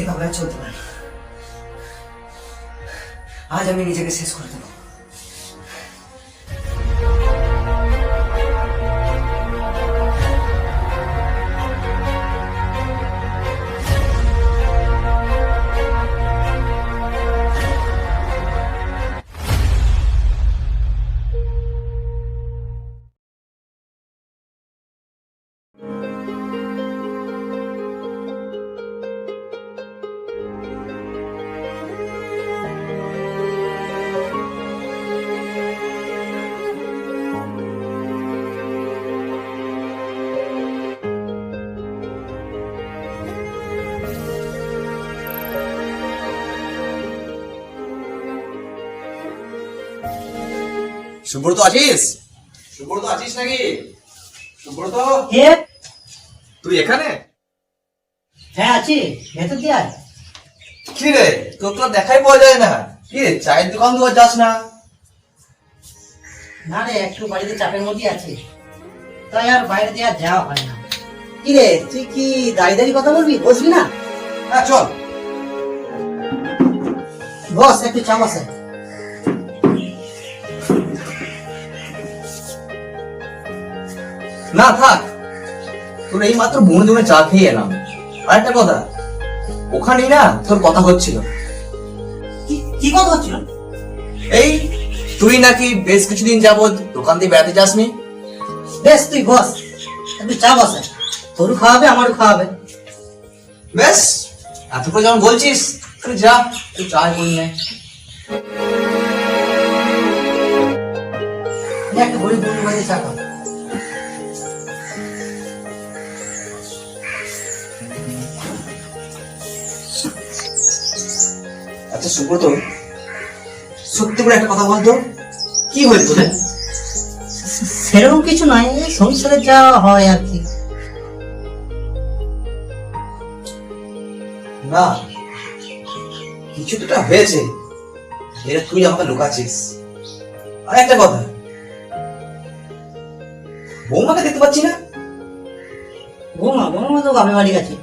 এভাবে আর চলতে পারি। আজ আমি নিজেকে শেষ করে দেবো সুব্রত আছিস? সুব্রত আছিস নাকি? সুব্রত? কে? তুই এখানে? হ্যাঁ আছি। ভেতর দিয়ে আয়। কি রে? তোর তো দেখাই পাওয়া যায় না। কি রে চায়ের দোকান তো যাস না। না রে একটু বাড়িতে চাপের মধ্যে আছে। তাই আর বাইরে দিয়ে আর যাওয়া হয় না। কি রে তুই কি দাঁড়িয়ে দাঁড়িয়ে কথা বলবি? বসবি না? হ্যাঁ চল। বস একটু চা বসে না থাক। তোর এই মাত্র বন্ধু জমে চা খেয়ে এলাম। আর একটা কথা ওখানেই না তোর কথা হচ্ছিল। কি কি কথা হচ্ছিল? এই তুই নাকি বেশ কিছুদিন যাবত দোকান দিয়ে বেড়াতে যাসনি? বেশ তুই বস। একটু চা বসে। তোরও খাওয়াবে আমারও খাওয়াবে। বেশ এত করে যখন বলছিস তুই যা তুই চা করে নে। একটা গরিব বন্ধু বাড়িতে চা খাও আচ্ছা সুব্রত সত্যি করে একটা কথা বলতো? কি হয়েছে তোদের? সেরকম কিছু নয় এই সংসারে যা হয় আর কি। না কিছু তো হয়েছে। এটা তুই আমাকে লুকাচ্ছিস। আর একটা কথা বৌমাকে দেখতে পাচ্ছি না? বৌমা বৌমা তো বাপের বাড়ি গেছে।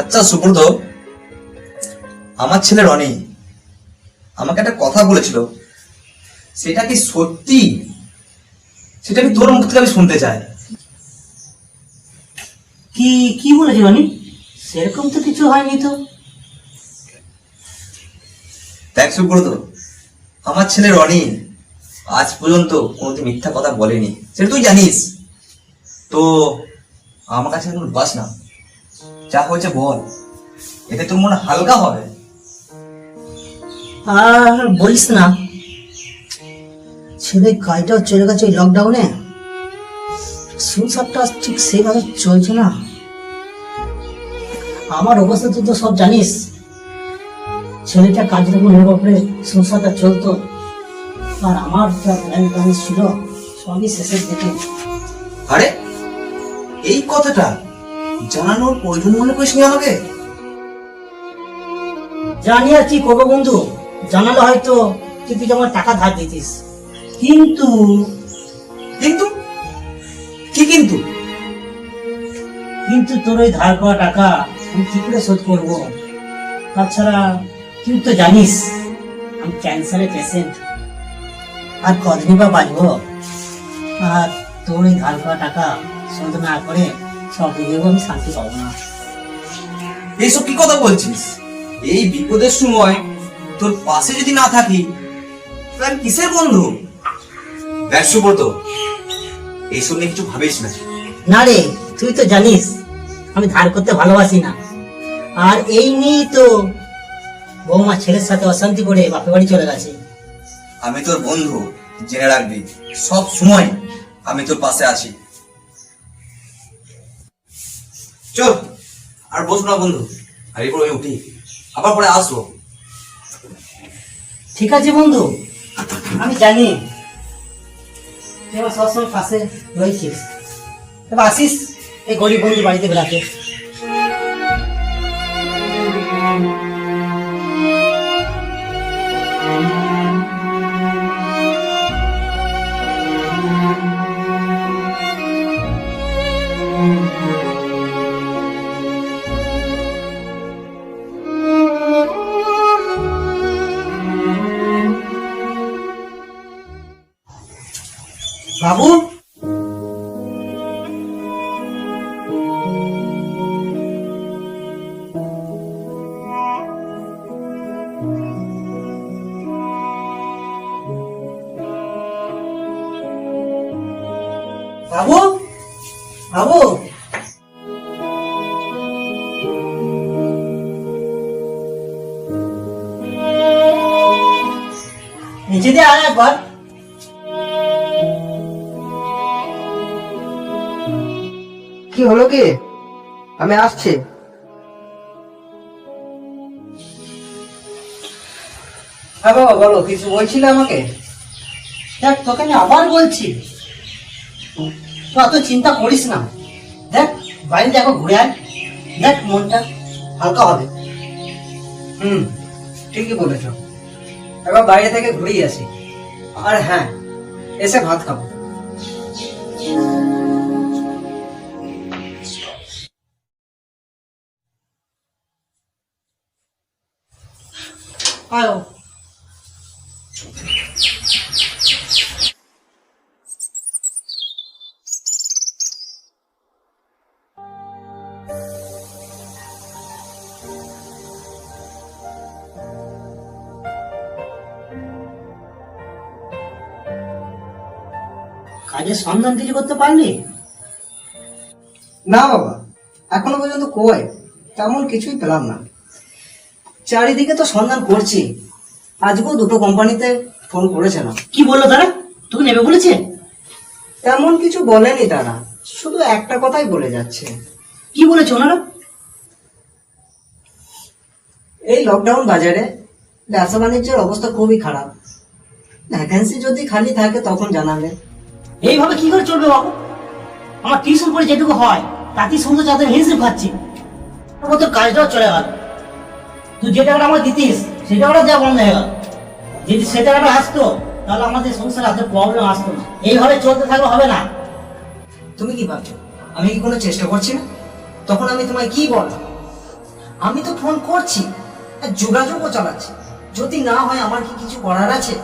আচ্ছা সুব্রত আমার ছেলে রনি আমাকে একটা কথা বলেছিল। সেটা কি সত্যি? সেটা আমি তোর মুখ থেকে আমি শুনতে চাই? কি কি বলেছি রনি? সেরকম তো কিছু হয়নি তো। দেখ সুব্রত আমার ছেলে রনি আজ পর্যন্ত কোনোদিন মিথ্যা কথা বলেনি। সেটা তুই জানিস। তো আমার কাছে এখন বাস না। যা হয়েছে বল। এতে তোর মনে হালকা হবে। আর বলিস না। ছেলে কাজটাও চলে গেছে ওই লকডাউনে সংসারটা ঠিক সেইভাবে চলছে না। আমার অবস্থা তুই তো সব জানিস। ছেলেটা কাজের উপর নির্ভর করে সংসারটা চলতো। আর আমার যা ব্যাংক ব্যালেন্স ছিল সবই শেষের দিকে। আরে এই কথাটা জানানোর প্রয়োজন মনে করিস নি আমাকে? জানি আর কি করব বন্ধু? জানালে হয়তো তুই তুই আমার টাকা ধার দিতিস কিন্তু কিন্তু? কি কিন্তু? কিন্তু তোর ওই ধার করা টাকা আমি কি করে শোধ করব? তাছাড়া তুই তো জানিস, আমি ক্যান্সারের পেশেন্ট আর কদিনই বা বাঁচবো? আর তোর ওই ধার করা টাকা শোধ না করে সব আমি শান্তি পাবো না। এইসব কি কথা বলছিস? এই বিপদের সময় তোর পাশে যদি না থাকি তাহলে কিসের বন্ধু? দেখ সুব্রত এইসব নিয়ে কিছু ভাবিস না। না রে তুই তো জানিস আমি ধার করতে ভালোবাসি না। আর এই নিয়েই তো বৌমা ছেলের সাথে অশান্তি করে বাপের বাড়ি চলে গেছে। আমি তোর বন্ধু জেনে রাখবি সব সময় আমি তোর পাশে আছি। চল আর বস না বন্ধু আর এরপর আমি উঠি। আবার পরে আসব। ঠিক আছে বন্ধু? আমি জানি। সবসময় পাশে রয়েছিস। আসিস এই গরিব বন্ধু বাড়িতে বেড়াতে। બાબુ আমি আসছি। হ্যাঁ বাবা, বলো, কিছু বলছিলে আমাকে? দেখ, তোকে আমি আবার বলছি। তো অত চিন্তা করিস না। দেখ বাইরে দেখো ঘুরে আয়। দেখ, মনটা হালকা হবে। হুম, ঠিকই বলেছ। এবার বাইরে থেকে ঘুরেই আসি। আর হ্যাঁ এসে ভাত খাব। আয়ো। কাজের সন্ধান কিছু করতে পারলি? না বাবা এখনও পর্যন্ত কই? তেমন কিছুই পেলাম না। চারিদিকে তো সন্ধান করছি। আজকেও দুটো কোম্পানিতে ফোন করেছিলাম কি বলল তারা? তুমি নেবে বলেছে? তেমন কিছু বলেনি তারা। শুধু একটা কথাই বলে যাচ্ছে। কি বলেছে ওনারা? এই লকডাউন বাজারে ব্যবসা বাণিজ্যের অবস্থা খুবই খারাপ। ভ্যাকেন্সি যদি খালি থাকে তখন জানাবে। এইভাবে কি করে চলবে বাবু? আমার টিউশন করে যেটুকু হয় তাতেই সমস্ত চাঁদের হিসেবে খাচ্ছি তোর কাজটাও চলে গেল। তুই যে টাকাটা আমার দিতিস, সেই টাকাটা যা বন্ধ হয়ে গেল। যদি সে টাকাটা আসতো, তাহলে আমাদের সংসারে এত প্রবলেম আসতো না। এইভাবে চলতে থাকলে হবে না। তুমি কি ভাবছ? আমি কি কোনো চেষ্টা করছি না? তখন আমি তোমায় কি বললাম আমি তো ফোন করছি আর যোগাযোগও চালাচ্ছি। যদি না হয় আমার কি কিছু করার আছে?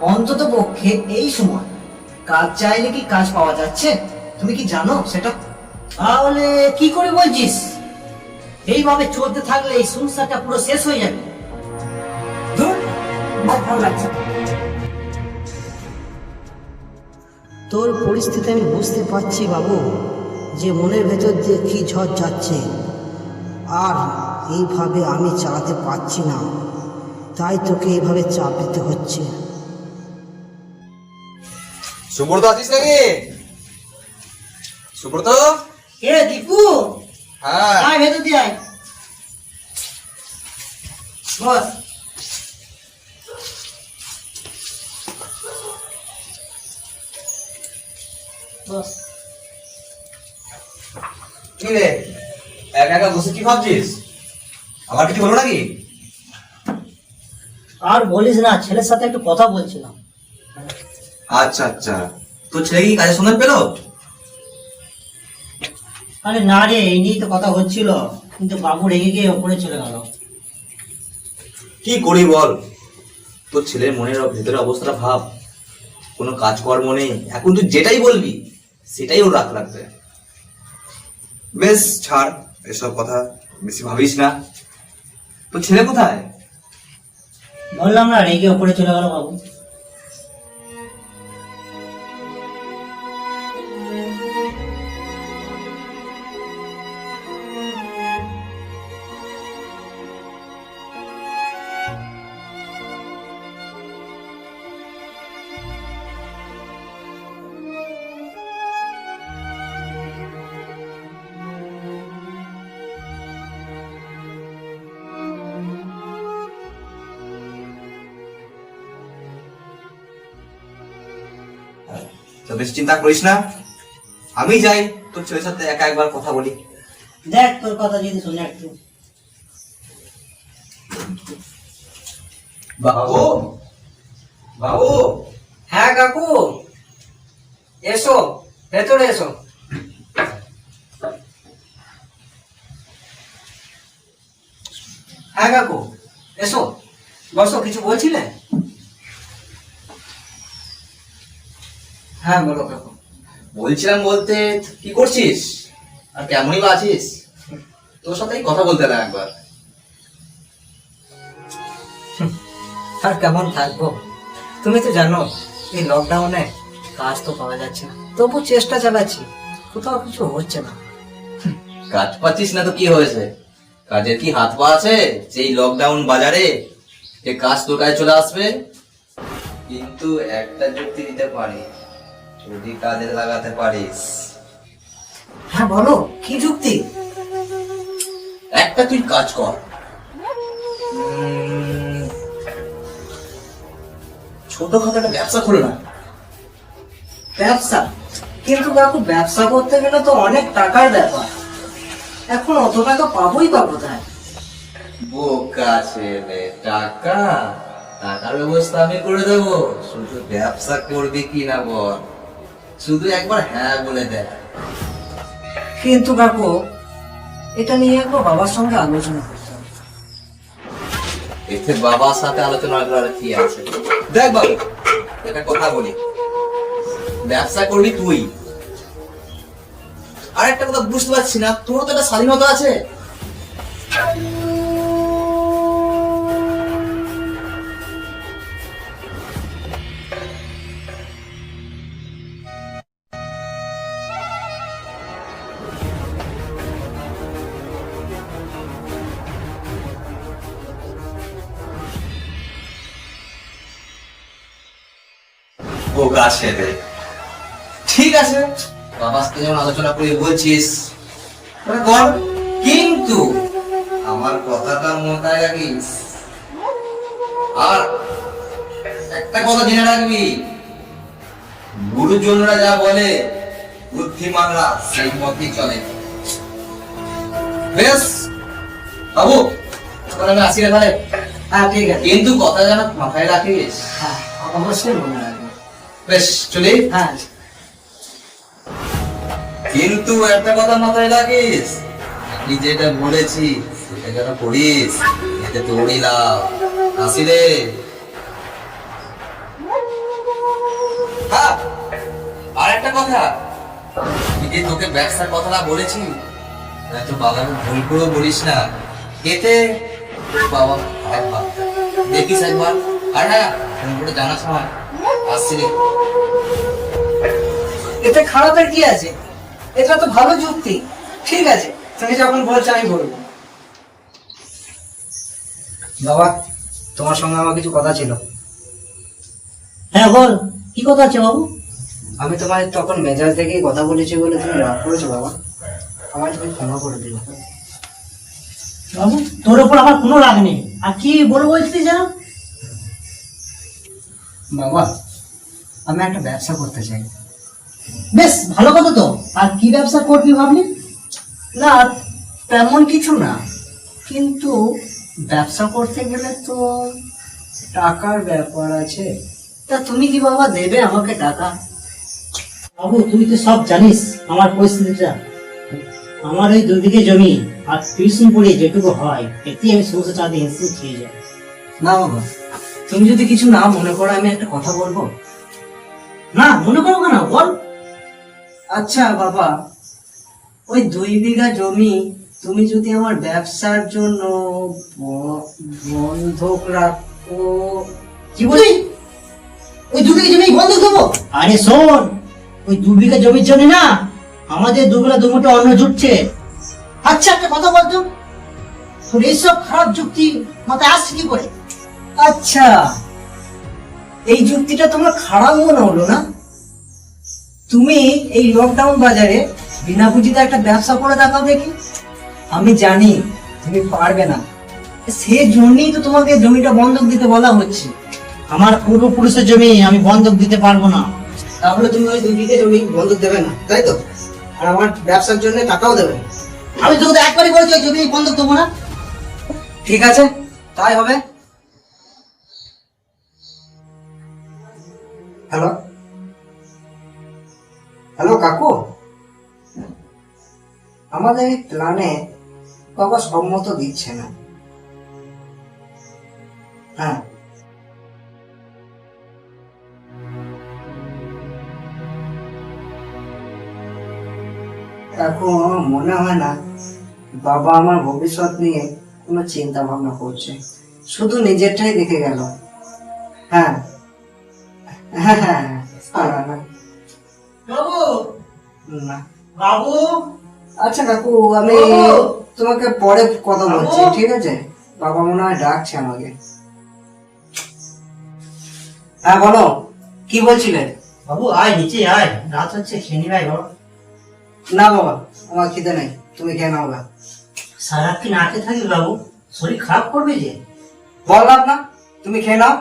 অন্তত পক্ষে এই সময় কাজ চাইলে কি কাজ পাওয়া যাচ্ছে? তুমি কি জানো সেটা? তাহলে কি করে বলছিস? এইভাবে চলতে থাকলে এই সংসারটা পুরো শেষ হয়ে যাবে। তোর পরিস্থিতি আমি বুঝতে পারছি বাবু যে মনের ভেতর দিয়ে কি ঝড় যাচ্ছে। আর এইভাবে আমি চালাতে পারছি না। তাই তোকে এইভাবে চাপ দিতে হচ্ছে। সুব্রত আছিস নাকি? সুব্রত? এ দীপু! হ্যাঁ। আয় ভেতর দিয়ে আয়। বস। বস। কি রে? একা একা বসে কি ভাবছিস? আমার কিছু হলো নাকি? আর বলিস না ছেলের সাথে একটু কথা বলছিলাম। আচ্ছা আচ্ছা। তোর ছেলে কি কাজের সন্ধান পেল? আরে না রে এই নিয়েই তো কথা হচ্ছিল। কিন্তু বাবু রেগে গিয়ে ওপরে চলে গেল। কি করি বল? তোর ছেলের মনের ভেতরের অবস্থাটা ভাব। কোনো কাজকর্ম নেই। এখন তুই যেটাই বলবি সেটাই ওর রাগ লাগবে। বেশ ছাড়। এসব কথা বেশি ভাবিস না। তোর ছেলে কোথায়? বললাম না রেগে ওপরে চলে গেল বাবু। তো বেশি চিন্তা করিস না। আমি যাই তোর ছেলের সাথে একা একবার কথা বলি। দেখ তোর কথা যদি শুনে একটু। বাবু বাবু হ্যাঁ কাকু এসো ভেতরে এসো। হ্যাঁ কাকু এসো। বসো কিছু বলছিলে? হ্যাঁ বলো কাকু বলছিলাম বলতে কি করছিস? আর কেমনই বা আছিস? তোর সাথেই কথা বলতে এলাম একবার। আর কেমন থাকব? তুমি তো জানো এই লকডাউনে কাজ তো পাওয়া যাচ্ছে না। তবু চেষ্টা চালাচ্ছি কোথাও কিছু হচ্ছে না। কাজ পাচ্ছিস না তো কি হয়েছে? কাজের কি হাত পা আছে? যেই লকডাউন বাজারে যে কাজ তোর কাছে চলে আসবে? কিন্তু একটা যুক্তি দিতে পারি। যদি কাজে লাগাতে পারিস। হ্যাঁ বলো কি যুক্তি? একটা তুই কাজ কর। ছোটখাটো একটা ব্যবসা খুলে না। ব্যবসা? কিন্তু কাকু ব্যবসা করতে গেলে তো অনেক টাকার ব্যাপার। এখন অত টাকা পাবোই বা কোথায়? বোকা ছেলে টাকা? টাকার ব্যবস্থা আমি করে দেবো। শুধু ব্যবসা করবি কি না বল? শুধু একবার হ্যাঁ বলে দেয়। কিন্তু কাকু, এটা নিয়ে একবার বাবার সঙ্গে আলোচনা এতে বাবার সাথে আলোচনা করার কি আছে? দেখ বাবু, একটা কথা বলি। ব্যবসা করবি তুই। আর একটা কথা বুঝতে পারছি না তোর তো একটা স্বাধীনতা আছে? বোকা ছেলে ঠিক আছে বাবার সাথে যখন আলোচনা করে বলছিস কর কিন্তু আমার কথাটা মাথায় রাখিস। আর একটা কথা জেনে রাখবি গুরুজনরা যা বলে বুদ্ধিমানরা সেই মতই চলে। বেশ বাবু আমি আসি রে ভাই হ্যাঁ ঠিক আছে। কিন্তু কথা যেন মাথায় রাখিস হ্যাঁ অবশ্যই মনে বেশ চলি? হ্যাঁ। কিন্তু একটা কথা মাথায় রাখিস আমি যেটা বলেছি সেটা যেন করিস এতে লাভ? আসি রে। হ্যাঁ, আর একটা কথা আমি যে তোকে ব্যবসার কথাটা বলেছি তা তো বাবাকে ভুল করেও বলিস না। এতে বাবা। দেখিস একবার। আর হ্যাঁ ফোন করে জানাস আমার এতে খারাপের কি আছে? এটা তো ভালো যুক্তি। ঠিক আছে তুমি যখন বলছো আমি বলব। বাবা তোমার সঙ্গে আমার কিছু কথা ছিল। হ্যাঁ বল। কি কথা আছে বাবু? আমি তোমার তখন মেজাজ থেকেই কথা বলেছি বলে তুমি রাগ করেছ বাবা। আমার তুমি ক্ষমা করে দিও। বাবু তোর ওপর আমার কোনো রাগ নেই। আর কি বলব বলছিস যেন? বাবা আমি একটা ব্যবসা করতে চাই। বেশ ভালো কথা তো। আর কি ব্যবসা করবি ভাবলি? না তেমন কিছু না। কিন্তু ব্যবসা করতে গেলে তো টাকার ব্যাপার আছে। তা তুমি কি বাবা দেবে আমাকে টাকা? বাবু তুই তো সব জানিস আমার পরিস্থিতিটা। আমার ওই দুদিকে জমি আর টিউশন পড়ে যেটুকু হয় এতে আমি সমস্ত চাঁদে হিংসে খেয়ে যাই না বাবা তুমি যদি কিছু না মনে করো আমি একটা কথা বলব? না মনে করো কেন বল। আচ্ছা বাবা ওই দুই বিঘা জমি তুমি যদি আমার ব্যবসার জন্য বন্ধক রাখো। কি বলি ওই দু বিঘা জমি বন্ধক দেবো? আরে শোন ওই দু বিঘা জমির জন্য না আমাদের দুবেলা দুমুটো অন্ন জুটছে। আচ্ছা একটা কথা বলতো তোর এইসব খারাপ যুক্তি মাথায় আসছে কি করে? আচ্ছা। এই যুক্তিটা তোমার খারাপ মনে হলো না? তুমি এই লকডাউন বাজারে বিনা পুঁজিতে একটা ব্যবসা করে দেখাও দেখি। আমি জানি তুমি পারবে না। সে জন্যই তো তোমাকে জমিটা বন্ধক দিতে বলা হচ্ছে। আমার পূর্বপুরুষের জমি আমি বন্ধক দিতে পারব না। তাহলে তুমি ওই দুই বিঘে জমি বন্ধক দেবে না তাই তো? আর আমার ব্যবসার জন্য টাকাও দেবে আমি তোকে একবারই বলেছি জমি বন্ধক দেবো না। ঠিক আছে তাই হবে। হ্যালো হ্যালো কাকু? আমাদের এই প্ল্যানে বাবা সম্মত দিচ্ছে না। হ্যাঁ। কাকু, আমার মনে হয় না বাবা আমার ভবিষ্যৎ নিয়ে কোনো চিন্তা ভাবনা করছে। শুধু নিজেরটাই দেখে গেল। হ্যাঁ। হ্যাঁ হ্যাঁ বাবু না। বাবু! আচ্ছা কাকু আমি তোমাকে পরে কথা বলছি ঠিক আছে? বাবা মনে হয় ডাকছে আমাকে। হ্যাঁ বলো কি বলছিলে? বাবু আয় নিচে আয়। রাত হচ্ছে খেয়ে নিবে বাবা। না বাবা আমার খিদে নেই তুমি খেয়ে নাও গা। সারা কি না খেয়ে থাকবি বাবু? শরীর খারাপ করবে যে? বললাম না তুমি খেয়ে নাও।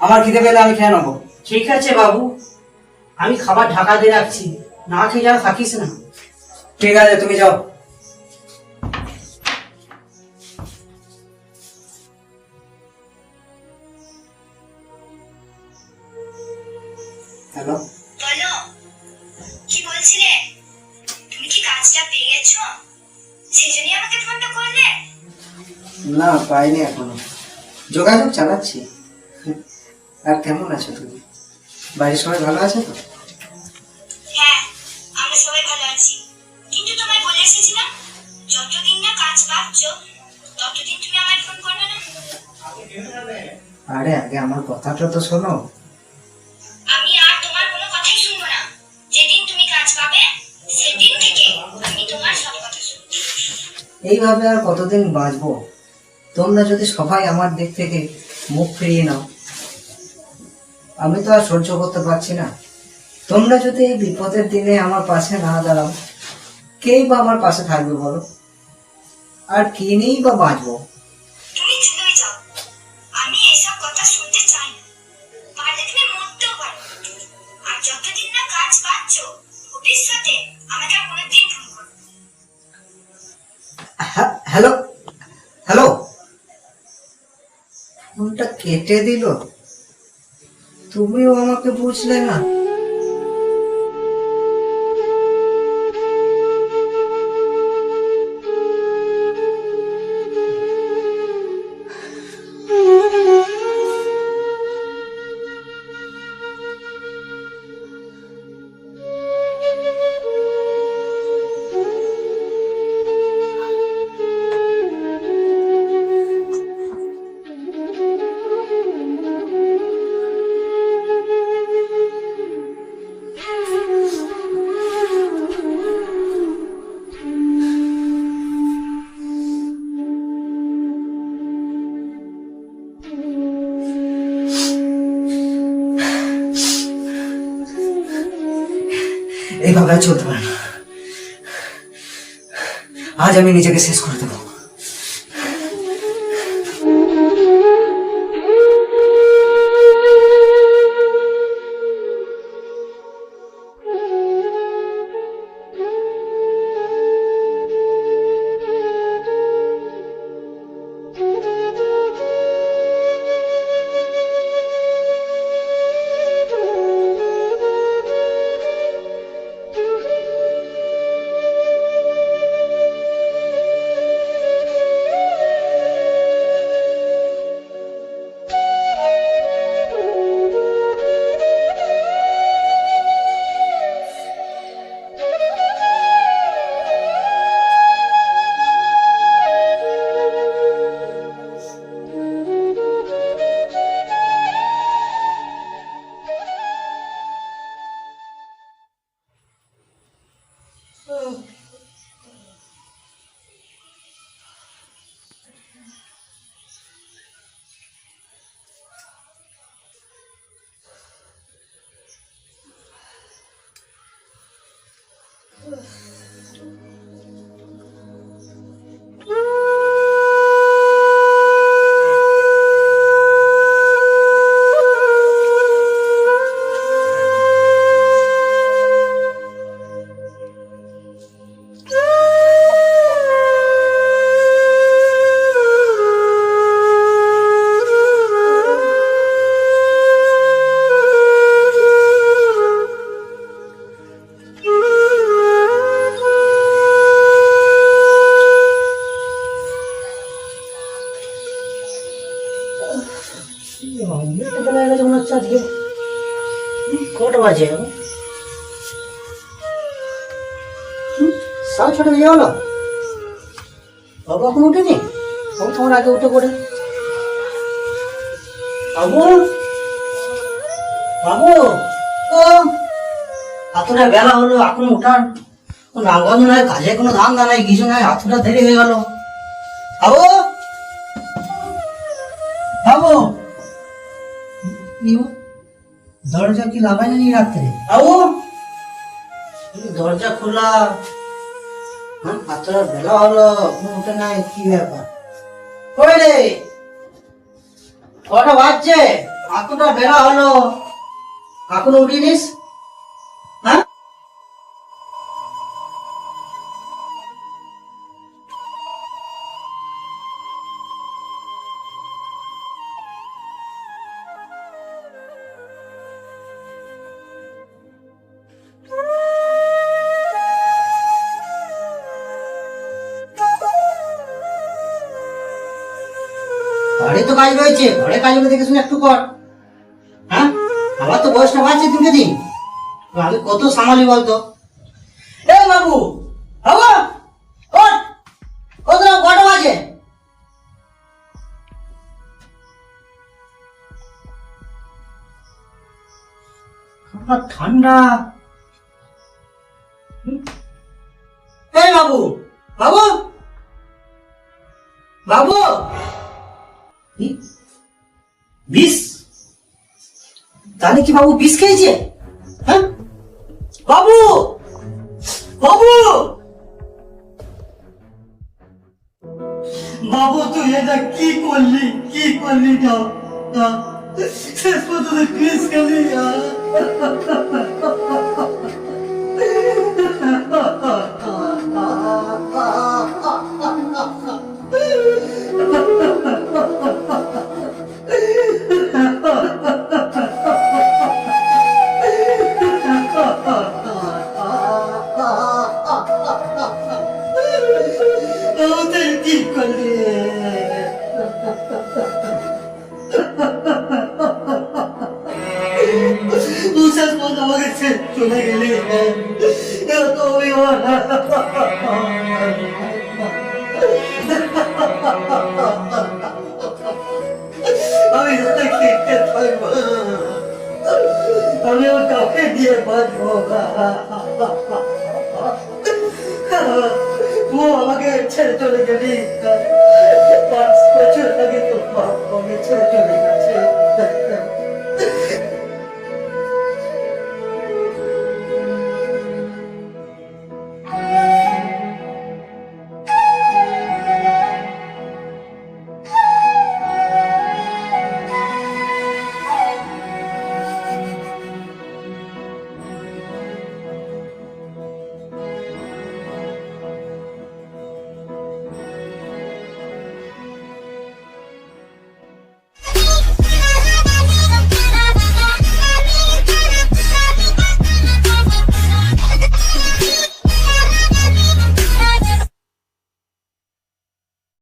আমার খিদে পেলে আমি খেয়ে নেব। ঠিক আছে বাবু আমি খাবার ঢাকা দিয়ে রাখছি। না খেয়ে যাও থাকিস না। ঠিক আছে তুমি যাও। হ্যালো। বলো কি বলছিলে? তুমি কি কাজটা পেয়ে গেছো সেজন্যই আমাকে ফোনটা করলে? না পাইনি এখনও। যোগাযোগ চালাচ্ছি। আর কেমন আছো তুমি? বাড়ির সবাই ভালো আছে তো? হ্যাঁ আমরা সবাই ভালো আছি। কিন্তু তোমায় বলে এসেছিলাম যতদিন না কাজ পাচ্ছ ততদিন তুমি আমায় ফোন করবে না। আরে আগে আমার কথাটা তো শোনো। আমি আর তোমার কোনো কথাই শুনব না। যেদিন তুমি কাজ পাবে সেদিন থেকে আমি তোমার সব কথা শুনব। এইভাবে আর কতদিন বাঁচবো? তোমরা যদি সবাই আমার দিক থেকে মুখ ফিরিয়ে নাও আমি তো আর সহ্য করতে পারছি না। তোমরা যদি এই বিপদের দিনে আমার পাশে না দাঁড়াও কেই বা আমার পাশে থাকবে বলো? আর কি নিয়েই বা বাঁচবো। হ্যাঁ, হ্যালো? হ্যালো? ফোনটা কেটে দিল। তুমিও আমাকে বুঝলে না? চলতে পারে আজ আমি নিজেকে শেষ করে দেবো। গেছে মনে হচ্ছে আজকে বাজে? ছটা বাবু এখন উঠেনি বাবু তোমার আগে উঠে পড়ে বাবু বাবু ও এতটা বেলা হলো এখন ওঠার নামগন্ধ নয় কাজে কোনো ধান্দা নাই কিছু নাই এতটা দেরি হয়ে গেল বাবু দরজা কি লাগাই নি রাত্রে? আও! দরজা খোলা। হ্যাঁ এতটা বেলা হলো এখন উঠে নাই, কি ব্যাপার? কই রে? কটা বাজছে? এতটা বেলা হলো। কাকুন উঠিনিস? কাজ রয়েছে, ঘরে কাজগুলো দেখে শুনে একটু কর। হ্যাঁ? আমার তো বয়সটা বাড়ছে দিনকে দিন আমি কত সামালি বলতো। এ বাবু ঠান্ডা। কি বাবু, বিষ খেয়েছে? হ্যাঁ? বাবু! বাবু! বাবু, তুই এটা কি করলি? কি করলি শেষ পর্যন্ত বিষ খেলি